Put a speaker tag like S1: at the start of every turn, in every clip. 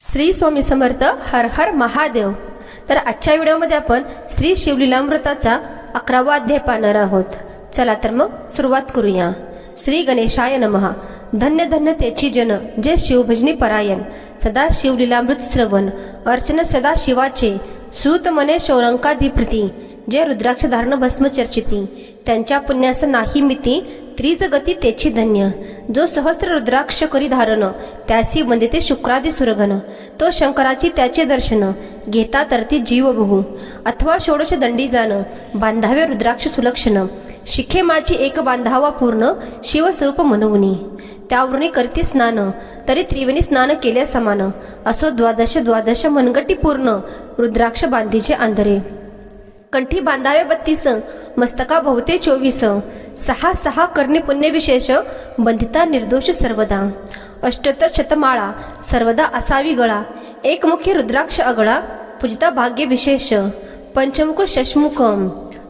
S1: श्री स्वामी समर्थ हर हर महादेव. तर आजच्या व्हिडिओमध्ये आपण श्री शिवलीलामृताचा अकरावा अध्याय पाहणार आहोत. चला तर मग सुरुवात करूया. श्री गणेशाय नमहा धन्य धन्य त्याची जन जे शिवभजनी परायण. सदा शिवलीलामृत श्रवण. अर्चन सदा शिवाचे. श्रुत मने शौरंकाधिप्रती जे रुद्राक्ष धारण भस्म चर्चिती. त्यांच्या पुण्यास नाही मिती त्रिज गती तेची धन्य. जो सहस्र रुद्राक्ष करी धारण त्यासी वंदिते शुक्रादी सुरगण तो शंकराची त्याचे दर्शन घेता तरती जीव बहु अथवा षोडश दंडी जाण बांधावे रुद्राक्ष सुलक्षण. शिखे माझी एक बांधावा पूर्ण शिवस्वरूप मनवुनी त्यावरून करती स्नान तरी त्रिवेणी स्नान केले समान. असो द्वादश द्वादश मनगटी पूर्ण रुद्राक्ष बांधीचे आंधरे. कंठी बांधावे बत्तीस मस्तका भोवते चोवीस सहा सहा करणे पुण्यविशेष बंधिता निर्दोष सर्वदा. अष्टोत्तर शतमाळा सर्वदा असावी गळा. एकमुखी रुद्राक्ष अगळा पूजिता भाग्य विशेष. पंचमुख शशमुख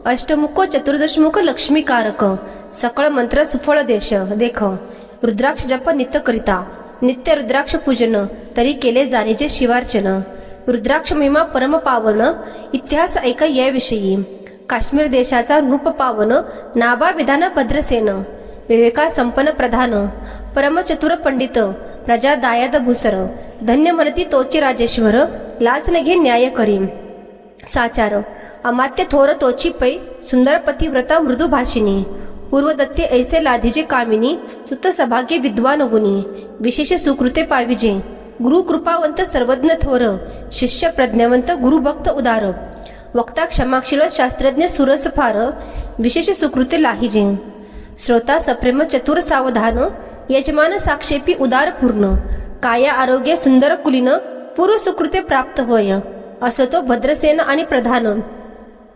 S1: अष्टमुख चतुर्दशमुख लक्ष्मीकारक. सकळ मंत्र सुफळ देश देख. रुद्राक्ष जप नित्य करिता. नित्य रुद्राक्ष पूजन तरी केले जाणीचे शिवार्चन. रुद्राक्ष महिमा परम पावन इतिहास ऐका याविषयी. काश्मीर देशाचा रूप पावन नाबा विधान भद्रसेन. विवेका संपन्न प्रधान. परमचतुर पंडित प्रजा दायाद भूसर. धन्य म्हणती तोची राजेश्वर लाच न घे न्याय करी. साचार. अमात्य थोर तोची पै सुंदर पतिव्रता मृदू पूर्वदत्ते ऐसे लाधीजे कामिनी सुत सभाग्य विद्वान गुणी. विशेष सुकृते पाविजे. गुरु कृपावंत सर्वज्ञ थोर शिष्य प्रज्ञावंत गुरुभक्त उदार वक्ता क्षमाक्षील शास्त्रज्ञ सुरस फार विशेष सुकृते लाहिजे श्रोता सप्रेम चतुर सावधान यजमान साक्षेपी उदार पूर्ण काया आरोग्य सुंदर कुलीन पूर्व सुकृते प्राप्त होय असं तो भद्रसेन आणि प्रधान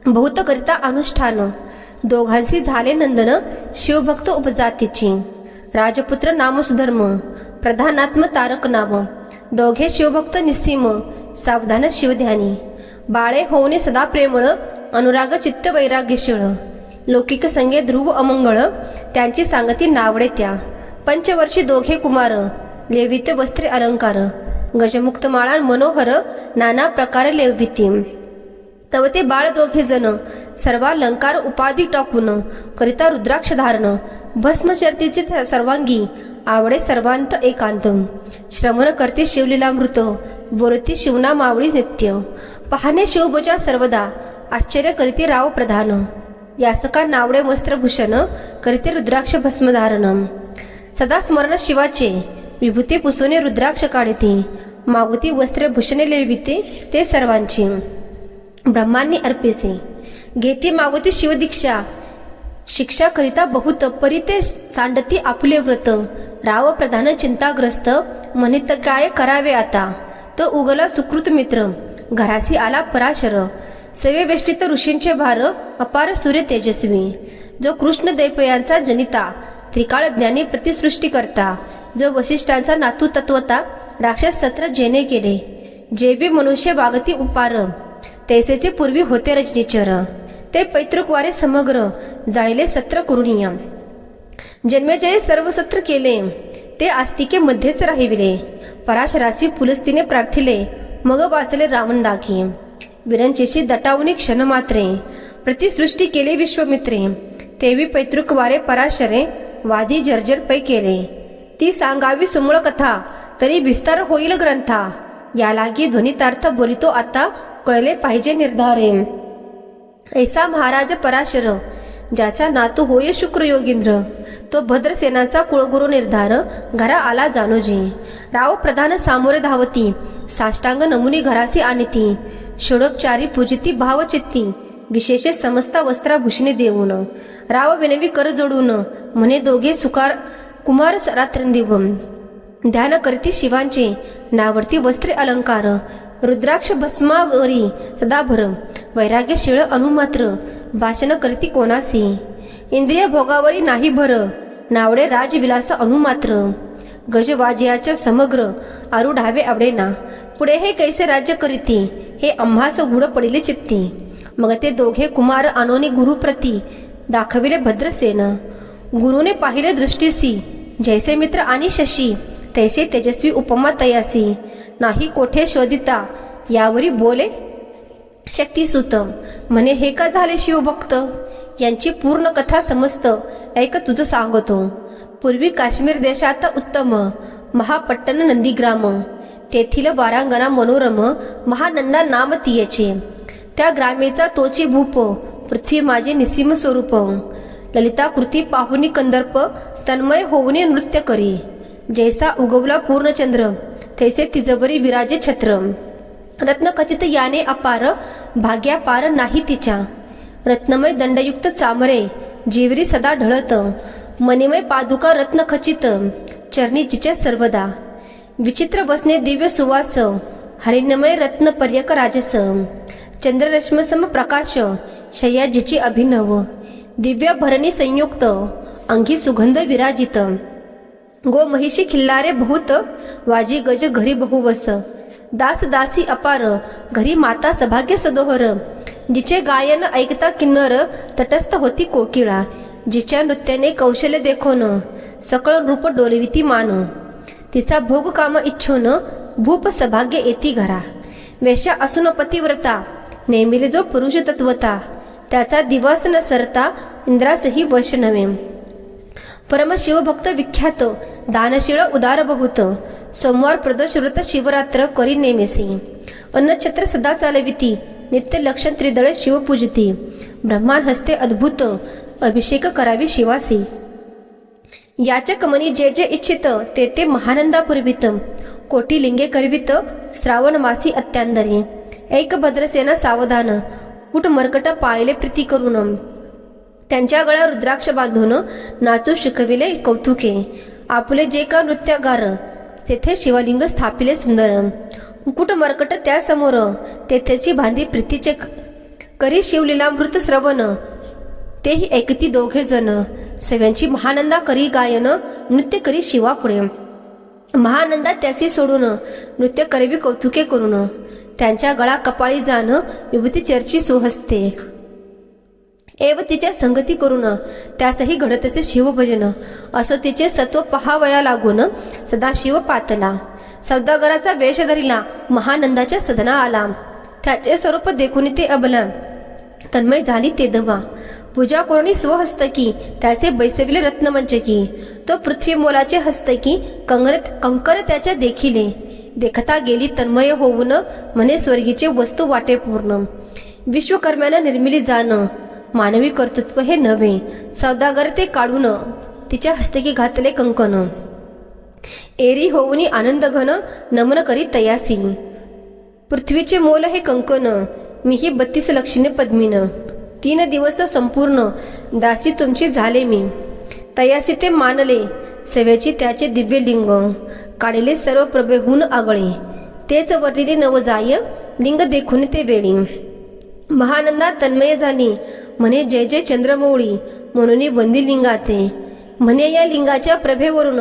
S1: बहुत करिता अनुष्ठान दोघांशी झाले नंदन शिवभक्त उपजातीची राजपुत्र नाम सुधर्म प्रधानात्म तारक नाम दोघे शिवभक्त निस्सीम सावधान शिवध्यानी. बाळे होऊने सदा प्रेमळ अनुराग चित्त वैराग्यशिळ लौकिक संगे ध्रुव अमंगळ त्यांची सांगती नावडे त्या. पंचवर्षी दोघे कुमार लेवित वस्त्रे अलंकार. गजमुक्त माळा मनोहर नाना प्रकारे लेविती तव ते बाळ दोघे जण सर्वालंकार उपाधी टाकून करिता रुद्राक्ष धारण. भस्मचर्तीचे सर्वांगी आवडे सर्वांत एकांत. श्रवण करते शिवलीलामृत बोलती शिवना मावळी नित्य. पाहणे शिवभोजा सर्वदा आश्चर्य करीते राव प्रधान. यासका नावडे वस्त्रभूषण करीते रुद्राक्ष भस्मधारण. सदा स्मरण शिवाचे विभूती पुसवणे रुद्राक्ष काढते. मागुती वस्त्र भूषणे लेविते ते सर्वांची. ब्रह्मांनी अर्पिसे. घेते मागुती शिवदीक्षा शिक्षा करिता बहुत परिते सांडती आपुले व्रत. राव प्रधान चिंताग्रस्त म्हणित काय करावे आता? तो उगला सुकृत मित्र. घरासी आला पराशर. सवे वेष्टित ऋषींचे भार अपार सूर्य तेजस्वी. जो कृष्ण दैपयांचा जनिता त्रिकाळ ज्ञानी प्रतिसृष्टी करता. जो वशिष्ठांचा नातू तत्वता राक्षस सत्र जेने केले. जेवी मनुष्य वागती उपार. तैसेचे पूर्वी होते रजनीचर. ते पैतृकवारे समग्र जाळीले सत्र करुणीय जन्मेजय सर्व सत्र केले. ते आस्तिके मध्येच राहिविले. पराशराशी पुलस्तीने प्रार्थिले. मग वाचले रावण दाखी. विरंचेशी दटावनी क्षण मात्रे. प्रतिसृष्टी केले विश्वमित्रे. तेवी पैतृकवारे पराशरे वादी जर्जर पै केले. ती सांगावी सुमळ कथा तरी विस्तार होईल ग्रंथा. यालागी ध्वनितार्थ बोलितो आता कळले पाहिजे निर्धारे. ऐसा महाराज पराशर ज्याचा नातू होय शुक्र योगिंद्र तो भद्रसेनाचा कुळगुरु निर्धार घरा आला जानोजी. राव प्रधान सामोरे धावती साष्टांग नमुनी घरासी आणती षोडोपचारी पूजिती भावचित्ती विशेष समस्ता वस्त्राभूषणे देऊन. राव विनवी कर जोडून म्हणे दोघे सुकार कुमार रात्रंदिव. ध्यान करती शिवांचे नावरती वस्त्रे अलंकार रुद्राक्ष भस्मावरी सदाभर वैराग्य शिळ अनुमात्र. भाषण करती कोणासी? इंद्रिय भोगावरी नाही भर. नावडे राजविलास अनुमात्र. गजवाजियाच्या समग्र. आरुढावे आवडेना. पुढे हे कैसे राज्य करीती? हे आम्हास गुढ पडिले चित्ती. मग ते दोघे कुमार आनोनी गुरुप्रती. दाखविले भद्रसेन. गुरुने पाहिले दृष्टीसी. जैसे मित्र आणि शशी. तैसे तेजस्वी उपमा तयासी. नाही कोठे शोधिता? यावरी बोले. शक्तीसुत म्हणे हे का झाले शिवभक्त? यांची पूर्ण कथा समजत ऐक तुझं सांगतो. पूर्वी काश्मीर देशात उत्तम महापट्टण नंदीग्राम. तेथील वारांगणा मनोरम महानंदा नाम तियेचे. त्या ग्रामेचा तोची भूप पृथ्वी माझे निसीम स्वरूप. ललिता कृती पाहुनी कंदर्प तन्मय होऊने नृत्य करी. जैसा उगवला पूर्णचंद्र थैसे तिजवरी विराजे छत्र रत्नखचित याने अपार भाग्या पार नाही तिच्या। रत्नमय दंडयुक्त चामरे जीवरी सदा ढळत। मणिमय पादुका रत्नखचित चरणी जिच्या सर्वदा। विचित्र वसने दिव्य सुवास हरिणमय रत्न पर्यक राजस। चंद्ररश्मसम प्रकाश शय्याजीची अभिनव। दिव्य भरणी संयुक्त अंगी सुगंध विराजित। गो महिषी खिल्लारे बहुत वाजी गज घरी बहुवस दास दासी अपार घरी माता सभाग्य सदोहर. जिचे गायन ऐकता किन्नर तटस्थ होती कोकिळा. जिच्या नृत्याने कौशल्य देखोन सकळ रूप डोलविती मान. तिचा भोग काम इच्छोन भूप सभाग्य येती घरा. वेशा असून पतिव्रता नेमिले जो पुरुष तत्वता. त्याचा दिवस न सरता इंद्रासही वश नव्हे. परमशिवभक्त विख्यात दानशीळ उदार बहुत सोमवार प्रदशृत शिवरात्र करी नेमेसी अन्नछत्र सदा चालविती नित्य लक्षण त्रिदळ शिवपूजती ब्रह्मान हस्ते अद्भुत अभिषेक करावी शिवासी याचक मनी जे जे इच्छित ते ते महानंदापूर्वित कोटी लिंगे करवित श्रावण मासी अत्यांदरी एक भद्रसेना सावधान कुट मरकट पाळले प्रीती करून त्यांच्या गळ्या रुद्राक्ष बांधून नाचू शिकविले कौतुके आपुले जे का नृत्यगार तेथे शिवलिंग स्थापिले सुंदर. मुकुट मरकट त्यासमोर तेथेची बांधी प्रीतीचे करी करी शिवलीलामृत श्रवण. तेही ऐकती दोघे जण. सव्यांची महानंदा करी गायन नृत्य करी शिवा पुढे. महानंदा त्याचे सोडून नृत्य करवी कौतुके करून. त्यांच्या गळा कपाळी जाण युवती चर्ची सुहसते. एव तिच्या संगती करून त्यासही घडत असे शिवभजन. असो तिचे सत्व पहावया लागून सदा शिव पातला. सौदागराचा वेश धरिला महानंदाच्या सदना आला. त्याचे स्वरूप देखून ते अबला. तन्मय झाली ते दवा. पूजा कोरणी स्वहस्तकी त्याचे बैसविले रत्नमंचकी. तो पृथ्वी मोलाचे हस्तकी कंगर कंकर त्याच्या देखिले. देखता गेली तन्मय होऊन म्हणे स्वर्गीचे वस्तू वाटे पूर्ण विश्वकर्म्यानं निर्मिली जाणं. मानवी कर्तृत्व हे नव्हे. सौदागर ते काढून तिच्या हस्तकी घातले कंकण. एरी होऊनी आनंद घन नमन करी तयासी. पृथ्वीचे मोल हे कंकण. मी ही बत्तीस लक्षणे पद्मीन. तीन दिवस संपूर्ण. दासी तुमची झाले मी. तयासी ते मानले. सेवेची त्याचे दिव्य लिंग. काढले सर्व प्रभेहून आगळे. तेच वर्णिले नवजाय. लिंग देखून ते वेळी. महानंदा तन्मय झाली. म्हणे जय जय चंद्रमौळी. म्हणून वंदी लिंगाते म्हणे या लिंगाच्या प्रभेवरून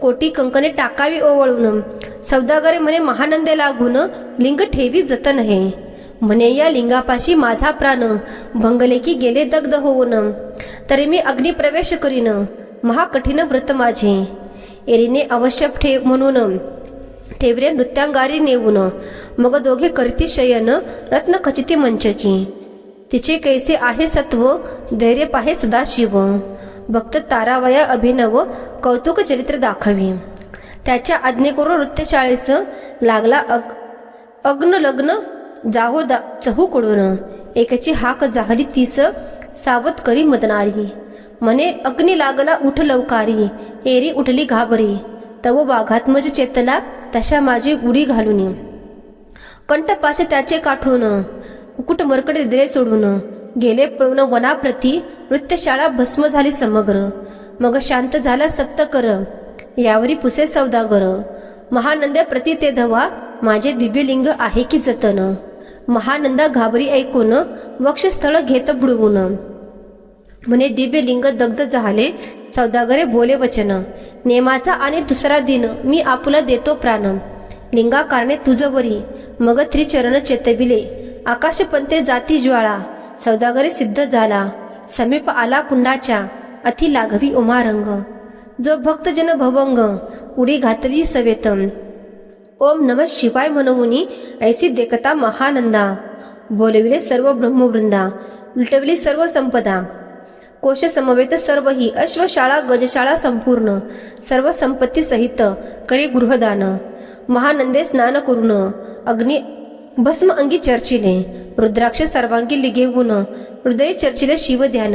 S1: कोटी कंकणे टाकावी ओवळून. सौदागरे म्हणे महानंदे लागून लिंग ठेवी जतन हे. म्हणे या लिंगापाशी माझा प्राण. भंगले की गेले दग्ध होऊन. तरी मी अग्निप्रवेश करीन. महाकठीण व्रत माझे. एरीने अवश्य ठेव म्हणून ठेवरे नृत्यांगारी नेऊन. मग दोघे करती शयन रत्न खचिती मंचकी तिचे कैसे आहे सत्व धैर्य पाहे सदाशिव भक्त तारावया अभिनव कौतुक चरित्र दाखवी. त्याच्या आज्ञेकरून नृत्यशाळेस लागला अग अग्न लग्न जाहो दा चहू कडून. एकाची हाक जाहली तीस सावध करी मदनारी. मने अग्नी लागला उठ लवकारी एरी उठली घाबरी. तव वाघात्मज चेतला तशा माझी उडी घालून कंठपाश त्याचे काठून कुकुट मरकडे दिले सोडून गेले पळून वनाप्रती नृत्यशाळा भस्म झाली समग्र. मग शांत झाला सप्तकर यावरी पुसे सौदागर. महानंद प्रति ते धवा माझे दिव्यलिंग आहे की जतन. महानंदा घाबरी ऐकून वक्षस्थळ घेत बुडवून. म्हणे दिव्यलिंग दग्ध झाले सौदागरे बोले वचन. नेमाचा आणि दुसरा दिन मी आपुला देतो प्राण लिंगा कारणे तुझवरी मग त्रिचरण चेतविले. आकाशपंते जाती ज्वाळा. सौदागरी सिद्ध झाला. समीप आला कुंडाच्या. अति लाघवी उमारंग. जो भक्तजन भवंग. उडी घातली सवेतम. ओम नम शिवाय मनमुनी. ऐसी देखता महानंदा. बोलविले सर्व ब्रह्मवृंदा. उलटविली सर्व संपदा. कोश समवेत सर्व ही अश्वशाळा गजशाळा संपूर्ण. सर्व संपत्ती सहित करी गृहदान. महानंदे स्नान करून अग्नि भस्म अंगी चर्चिले. रुद्राक्ष सर्वांगी लिघेवून हृदय चर्चिले शिव ध्यान.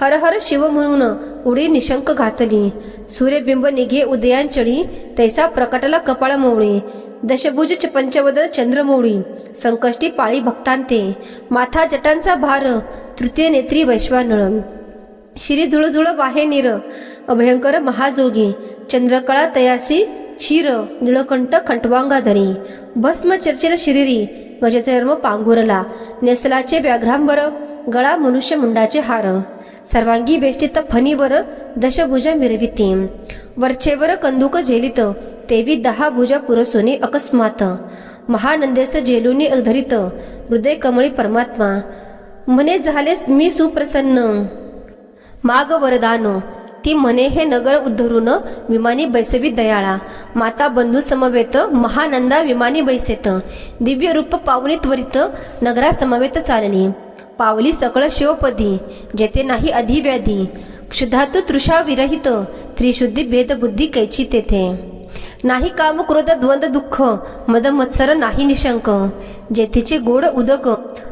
S1: हर हर शिव म्हणून उडी निशंक घातली. सूर्यबिंब निघे उदयांचळी तैसा प्रकटला कपाळ मोवळी. दशभुज च पंचवदन चंद्रमोळी संकष्टी पाळी भक्तांते. माथा जटांचा भार तृतीय नेत्री वैश्वानळ. शिरी झुळझुळ वाहे नीर अभयंकर महाजोगी चंद्रकळा तयासी क्षीर निळकंठ खंटवांगाधरी भस्म चर्चिल शिरिरी गजधर्म पांघुरला नेसलाचे व्याघ्रांबर गळा मनुष्य मुंडाचे हार सर्वांगी वेष्टित फणीवर दशभुज मिरविती वरचेवर कंदुक झेलित तेवी दहा भुजा पुरसोनी अकस्मात महानंदेस झेलुनी धरित हृदय कमळी परमात्मा म्हणे झाले मी सुप्रसन्न. माग वरदानो ती म्हणे हे नगर उद्धरून विमानी बैसवी दयाळा. माता बंधू समवेत महानंदा विमानी बैसेत. दिव्य रूप पावनी त्वरित नगरा समवेत चालली पावली सकळ शिवपदी जेथे नाही अधिव्याधी. क्षुधातू तृषा विरहित त्रिशुद्धी भेद बुद्धी कैची तेथे. नाही काम क्रोध द्वंद दुःख मद मत्सर नाही निशंक. जेथेचे गोड उदक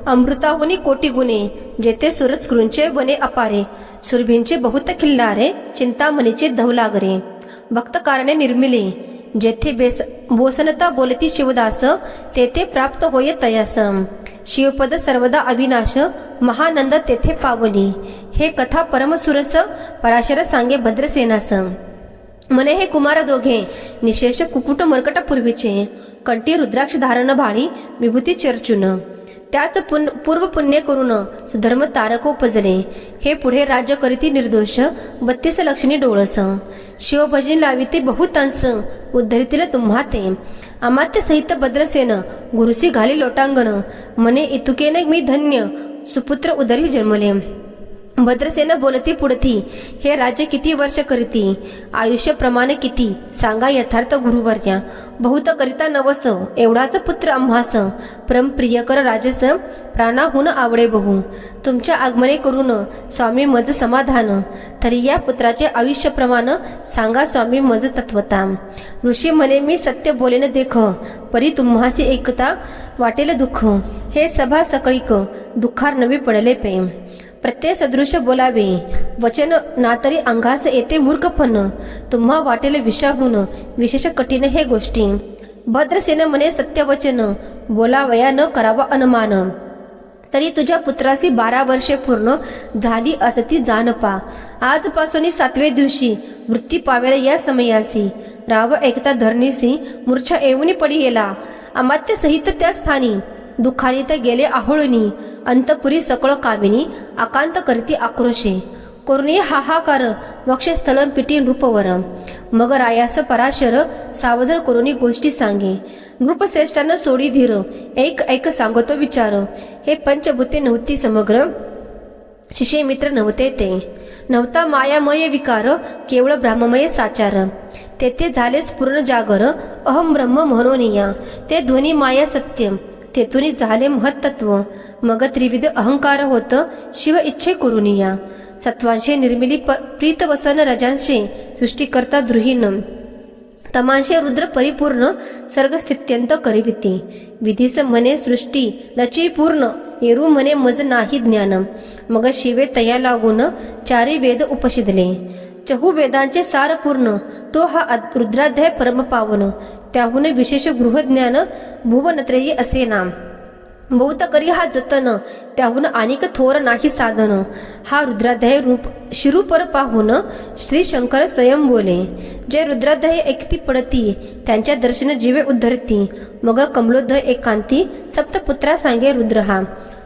S1: अमृताहुनी कोटी गुणे जेथे सुरत कृंचे वने अपारे सुरभींचे बहुत खिल्लारे चिंतामणीचे धवलागरे भक्त कारणे निर्मिले जेथे बेस बोसनता बोलती शिवदास तेथे प्राप्त होय तयास. शिवपद सर्वदा अविनाश महानंद तेथे पावली. हे कथा परमसुरस पराशर सांगे भद्रसेनास. मने हे कुमार दोघे निशेष कुकुट मर्कट पूर्वीचे कंटी रुद्राक्ष धारण भाळी विभूती चर्चून. त्याच पुन पूर्व पुण्य करून सुधर्म तारक उपजले. हे पुढे राज्य करीती निर्दोष बत्तीस लक्षणी डोळस. शिवभजनी लाविते बहुतांस उद्धरितील तुम्हा ते अमात्य सहित भद्रसेन गुरुसी घाली लोटांगण. मने इतुकेने मी धन्य सुपुत्र उदरी जन्मले. भद्रसेन बोलती पुढती हे राज्य किती वर्ष करीती? आयुष्य प्रमाणे किती? सांगा यथार्थ गुरुवर्या. बहुत करिता नवस एवढाच पुत्र आम्हास. परम प्रियकर राजस प्राणाहून आवडे बहु. तुमच्या आगमने करून स्वामी मज समाधान. तरी या पुत्राचे आयुष्य प्रमाण सांगा स्वामी मज तत्वता. ऋषी म्हणे मी सत्य बोलेन देख. परी तुम्हासी एकता वाटेल दुःख. हे सभा सकळीक दुःखार नवी पडले पे प्रत्यय सदृश बोलावे. वचन ना तरी अंगास येते मूर्खपण. तुम्हा वाटेल विषाहून विशेष कठीण हे गोष्टी. भद्रसेन म्हणे सत्यवचन. बोलावया न करावा अनुमान. तरी तुझ्या पुत्रासी बारा वर्षे पूर्ण झाली असती जानपा आजपासून सातव्या दिवशी वृत्ती पावेल या समयासी. राव एकता धरणीसी मूर्छा येऊन पडी गेला अमात्य सहित त्या स्थानी. दुखानी तर गेले आहोळणी. अंतपुरी सकळ कामिनी आकांत करती आक्रोशे. कोरणी हाहाकार वक्षस्थळ पिटी नृपवर मग रायास पराशर सावधर करुणी गोष्टी सांगे. नृपश्रेष्ठानं सोडी धीर एक ऐक सांगतो विचार. हे पंचभूते नव्हती समग्र शिष्य मित्र नव्हते ते. नव्हता मायामय विकार केवळ ब्राह्ममय साचार. तेथे झालेच पूर्ण जागर अहम ब्रह्म म्हणून या. ते ध्वनी माया सत्यम. तेथून झाले महत्त्व. मग त्रिविध अहंकार होत शिव इच्छे करून या. सत्वांशे निर्मिली प प्रीत वसन रजांशे सृष्टीकर्ता द्रुहीन तमांशे रुद्र परिपूर्ण सर्गस्थित्यंत करिविती. विधीस म्हणे सृष्टी रची पूर्ण येरू म्हणे मज नाही ज्ञान. मग शिवे तया लागून चारी वेद उपशिदले. चहू वेदांचे सार पूर्ण तो हा रुद्राध्याय परमपावन. त्याहून विशेष गृहज्ञान भुवनत्रेयी असे नाम. बहुत करी हा जतन त्याहून अनेक थोर नाही साधन. हा रुद्राध्याय रूप शिरूपर पाहून श्री शंकर स्वयं बोले जे रुद्राध्याय ऐकती पडती त्यांच्या दर्शन जीवे उद्धरती. मग कमलोदय एकांती सप्तपुत्रा सांगे रुद्र हा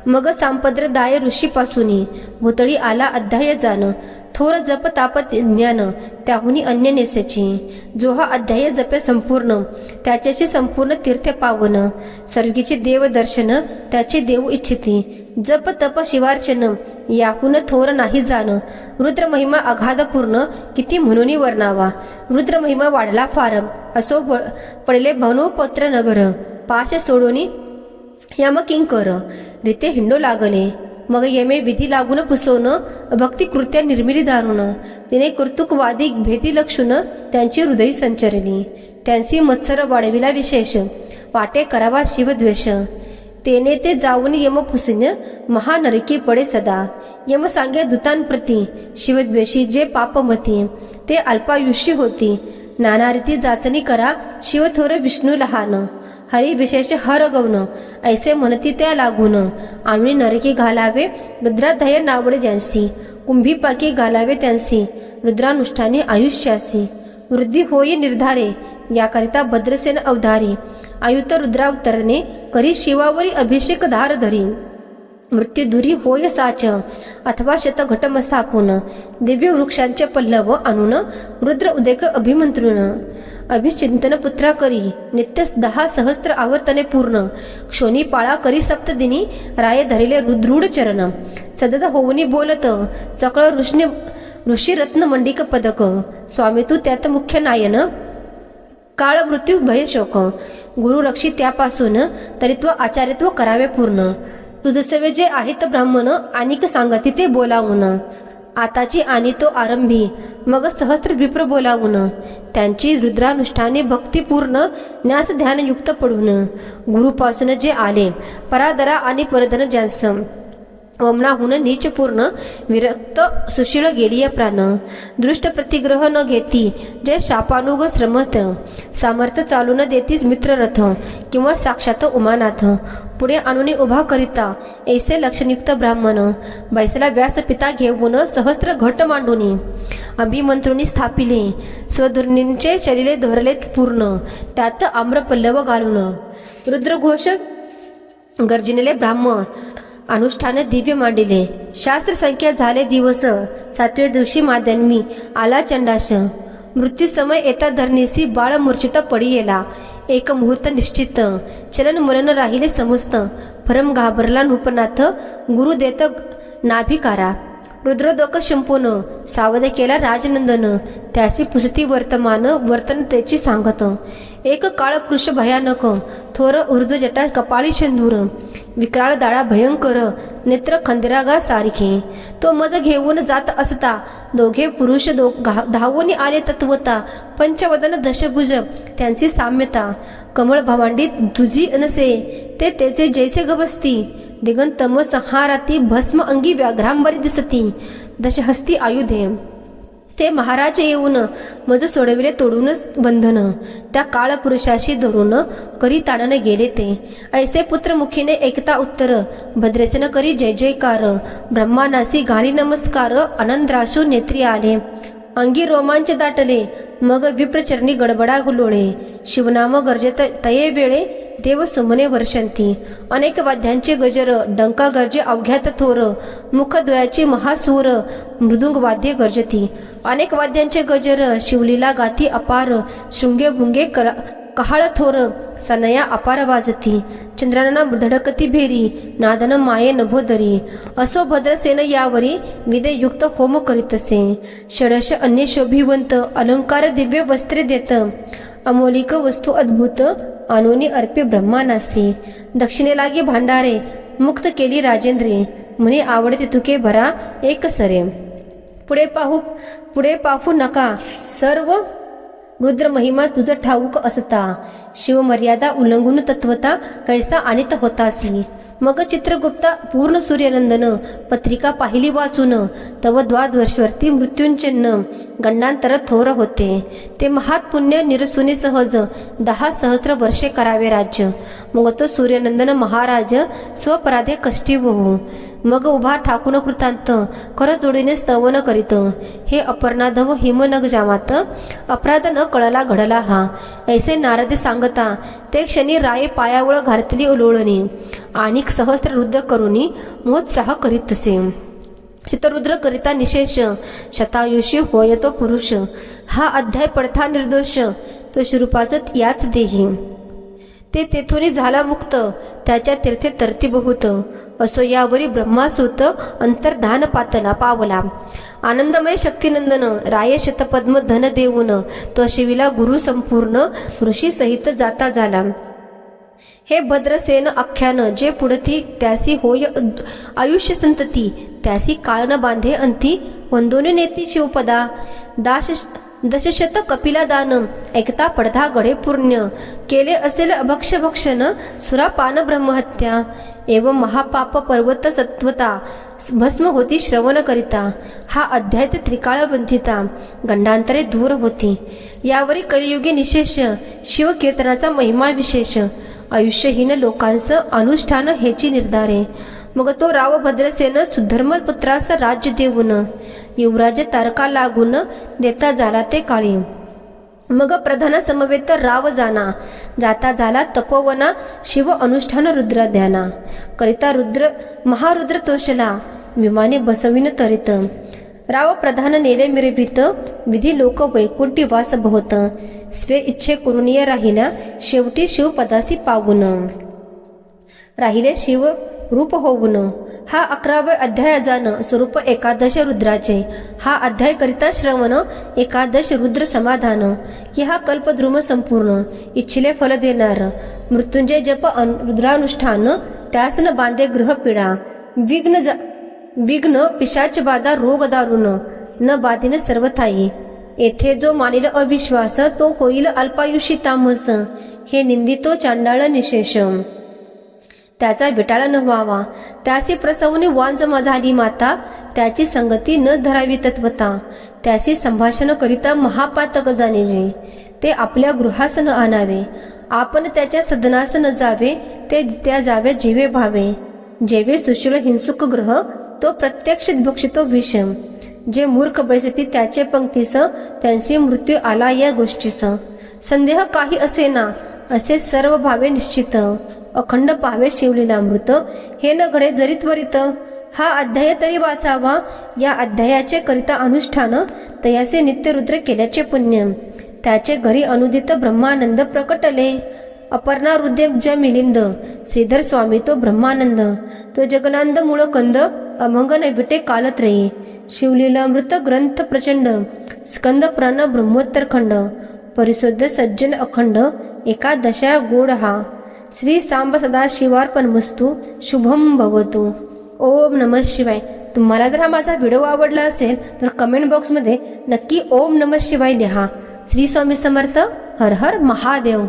S1: मग सांपद्र दाय ऋषीपासूनी भूतळी आला अध्याय जाण. थोर जप ताप ज्ञान त्याहुनी अन्य नेसेची जो हा अध्याय जपे संपूर्ण त्याच्याशी संपूर्ण तीर्थ पावन. सर्गीचे देव दर्शन त्याचे देव इच्छिती. जप तप शिवार्चन याहून थोर नाही जाण. रुद्र महिमा अगाधपूर्ण किती म्हणून वर्णावा. रुद्र महिमा वाढला फार असो प- पडले भनोपत्र नगर पाश सोडोनी यम किंकर. रिते हिंडो लागले. मग यमे विधी लागून पुसवणं भक्ती कृत्या निर्मिली दारुण. तिने कर्तुकवादी भेदी लक्षून त्यांची हृदयी संचरली. त्यांची मत्सर वाढविला विशेष. वाटे करावा शिवद्वेष. तेने ते जाऊन यम पुसिन महानरकी पडे सदा. यम सांगे दूतांप्रती शिवद्वेषी जे पापमती ते अल्पायुष्य होती. नाना रीती जाचणी करा शिवथोर विष्णू लहान. हरी विशेष हर गवन ऐसे म्हणती त्या लागून. आम्ही नरकी घालावे रुद्राध्याय नावडे ज्यांसी कुंभी पाकी घालावे त्यांसी रुद्रानुष्ठाने आयुष्यासी वृद्धी होई निर्धारे याकरिता भद्रसेन अवधारी. आयुत रुद्रावतरणे करी शिवावरी अभिषेक धार धरी. मृत्यू धुरी होय साच अथवा शत घटमस्थापून दिव्य वृक्षांचे पल्लव आणून रुद्र उदेक अभिमंत्रून. अभिचिंतन पुत्रा करी नित्य दहा सहस्त्र आवर्तने पूर्ण. क्षोणी पाळा करी सप्तदिनी राय धरिले रुद्रूढ चरण. सदत होऊनी बोलत सकळ ऋषी ऋषी रत्न मंडिक पदक. स्वामी तू त्यात मुख्य नायन. काळ मृत्यू भय शोक. गुरु रक्षी त्यापासून तरित्व आचार्यत्व करावे पूर्ण. तुझसवे जे आहेत ब्राह्मण अनिक सांगती ते बोलावून. आताची आणि तो आरंभी. मग सहस्त्र विप्र बोलावून त्यांची रुद्रानुष्ठाने भक्तिपूर्ण ज्ञास ध्यानयुक्त पडून. गुरुपासून जे आले परादरा आणि परधन ज्यांसम. वमनाहून नीच पूर्ण विरक्त सुशील गेली प्राण. दृष्ट प्रतिग्रह न घेती जे शापानुग श्रमथ सामर्थ्य चालू न देतीस मित्ररथ किंवा साक्षात उमानाथ. पुढे आणून उभा करिता ऐसे लक्षणयुक्त ब्राह्मण. बैसला व्यास पिता घेऊन सहस्र घट मांडून. अभिमंत्रुनी स्थापिले स्वधुर्णींचे शरीरे धरले पूर्ण त्यात आम्रपल्लव घालून. रुद्रघोष गर्जिनेले ब्राह्मण. अनुष्ठान दिव्य मांडिले. शास्त्र संख्या झाले दिवस. सातव्या दिवशी माध्यान्मी आला चंडाश. मृत्यू समय येता धरणीसी बाळ मूर्छित पडी येला एक मुहूर्त निश्चित. चलन मरण राहिले समस्त. परम घाबरला नृपनाथ गुरु देत नाभिकारा. रुद्रदोक शंपून. सावध केला राजनंदन. त्यासी पुसती वर्तमान वर्तन त्याची सांगत. एक काळ पुरुष भयानक. थोर ऊर्ध्व जटा कपाळी शेंदूर. विक्राळ दाळा भयंकर नेत्र खंदिरागा सारखे. तो मज घेऊन जात असता. दोघे पुरुष दो धावून आले तत्वता. पंचवदन दशभुज त्यांची साम्यता. कमळ भवांडी तुझी नसे. ते त्याचे जैसे गबसती दिगंतम संहाराती भस्म अंगी व्याघ्रांबरी दिसती. दशहस्ती आयुधे. ते महाराज येऊन मज सोडविले तोडूनच बंधन. त्या काळ पुरुषाशी धरून करी ताडन गेले ते. ऐसे पुत्रमुखीने एकता उत्तर. भद्रेसन करी जय जयकार. ब्रह्मानासी घाली नमस्कार. आनंदराशू नेत्री आले. अंगी रोमांच दाटले. मग विप्रचरणी गडबडा गुलोळे शिवनाम गरजेत तये वेळे देव सुमने वर्षंती. अनेक वाद्यांचे गजर डंका गरजे अवघ्यात थोर. मुखद्वयाची महासूर मृदुंग वाद्य गरजती. अनेक वाद्यांचे गजर शिवलीला गाती अपार. शृंगे भुंगे कला कहाळ थोर सनया अपार वाजती चंद्राना धडकती भेरी नादन माये नभोदरी असो भद्रसेन यावरी विदयुक्त होम करीत असे षडश अन्य शोभिवंत अलंकार दिव्य वस्त्रे देत अमोलिक वस्तू अद्भुत आणोनी अर्पे ब्रह्मानास्ते दक्षिणेलागे भांडारे मुक्त केली राजेंद्रे म्हणे आवडते तुके भरा एक सरे पुढे पाहू पुढे पाहू नका सर्व रुद्र महिमा तुझं ठाऊक असता. शिवमर्यादा उल्लंघून तत्वता कैसा आणित होतासी. मग चित्रगुप्ता पूर्ण सूर्यनंदन पत्रिका पाहिली वाचून तव द्वादवर्षवर्ती मृत्यूंचिन्ह गंडांतर थोर होते. ते महात पुण्य निरसुनी सहज दहा सहस्र वर्षे करावे राज्य. मग तो सूर्यनंदन महाराज स्वपराधे कष्टी होऊ. मग उभा ठाकून कृतांत कर जोडीने स्तवन करीत. हे अपर्णाधव हिमनग जामात अपराध न कळला घडला हा. ऐसे नारदे सांगता ते क्षणी राये पायावळ घातली उलोळणी आणि सहस्त्र रुद्र करुनी मोत्साह करीत तसे. चितरुद्र करिता निशेष शतायुषी होय तो पुरुष. हा अध्याय पडथा निर्दोष तो शिरूपाचत याच देही. ते तेथून झाला मुक्त त्याच्या तीर्थे तरती बहुत. असो यावरी ब्रह्मासूत अंतर्धान पातला पावला. आनंदमय शक्तिनंदन राय शतपद्म धन देऊन तो शिविला गुरु संपूर्ण ऋषी सहित जाता झाला. हे भद्रसेन आख्यान जे पुढती त्यासी होय आयुष्य संतती त्यासी काळ न बांधे अंती वंदोने नेती शिवपदा. दाश दशशत कपिला दान ऐकता पडधा गडे पुण्य केले असेल अभक्ष भक्षण सुरापान ब्रह्महत्या. एव महापाप पर्वत सत्वता भस्म होती श्रवण करिता हा अध्याय त्रिकाळ वंथिता गंडांतरे दूर होती. यावरी कलियुगी निशेष शिवकीर्तनाचा महिमा विशेष. आयुष्यहीन लोकांचं अनुष्ठान हेची निर्धारे. मग तो राव भद्रसेन राज्य देऊन युवराज तारका लागून देता झाला ते काळी. मग प्रधान समवेत राव जाना जाता झाला तपोवना शिव अनुष्ठान रुद्र ध्याना करिता रुद्र महारुद्र तोषला विमाने बसविन तरित. राव प्रधान नेले मिरवित विधी लोक वैकुंठी वास भोवत. स्वे इच्छे करुणीय राहिल्या शेवटी शिवपदासी पावून. राहिले शिव रूप होऊन हा अकराव्या अध्यायाजानं स्वरूप एकादश रुद्राचे. हा अध्याय करिता श्रवण एकादश रुद्र समाधान. की हा कल्पद्रुम संपूर्ण इच्छिले फल देणार. मृत्युंजय जप रुद्रानुष्ठान त्यासन बांधे गृहपिडा विघ्न विघ्न पिशाच बाधा रोग दारुण. न बाधीन सर्वथाई येथे जो मानिल अविश्वास तो होईल अल्पायुषी तामस. हे निंदितो चांडाळ निशेषम त्याचा विटाळा न व्हावा. त्याची वान जमा झाली माता. त्याची संगती न धरावी तत्वता. त्याची संभाषण करिता महापातक जाणे जे ते आपल्या गृहास न आणावे. आपण त्याच्या सदनास न जावे ते त्या जावे जीवे भावे. जेवे सुशील हिंसुक ग्रह तो प्रत्यक्ष भक्षितो विषम. जे मूर्ख बैसती त्याचे पंक्तीस त्यांची मृत्यू आला या गोष्टीस. संदेह काही असे ना असे सर्व भावे निश्चित. अखंड पाहावे शिवलीलामृत हे न घडे जरी त्वरित हा अध्याय तरी वाचावा. या अध्यायाचे करिता अनुष्ठान तयासे नित्यरुद्र केल्याचे पुण्य. त्याचे घरी अनुदित ब्रह्मानंद प्रकटले. अपर्णा ज मिलिंद श्रीधर स्वामी तो ब्रह्मानंद. तो जगनांद मूळ कंद अमंग नैविटे रही. शिवलीलामृत ग्रंथ प्रचंड. स्कंद प्राण ब्रह्मोत्तर खंड. परिशुद्ध सज्जन अखंड. एकादशा गोड हा. श्री सांब सदा शिवार्पणमस्तू शुभम भवतु. ओम नमः शिवाय. तुम्हाला जर हा माझा व्हिडिओ आवडला असेल तर कमेंट बॉक्समध्ये नक्की ओम नमः शिवाय लिहा. श्री स्वामी समर्थ हर हर महादेव.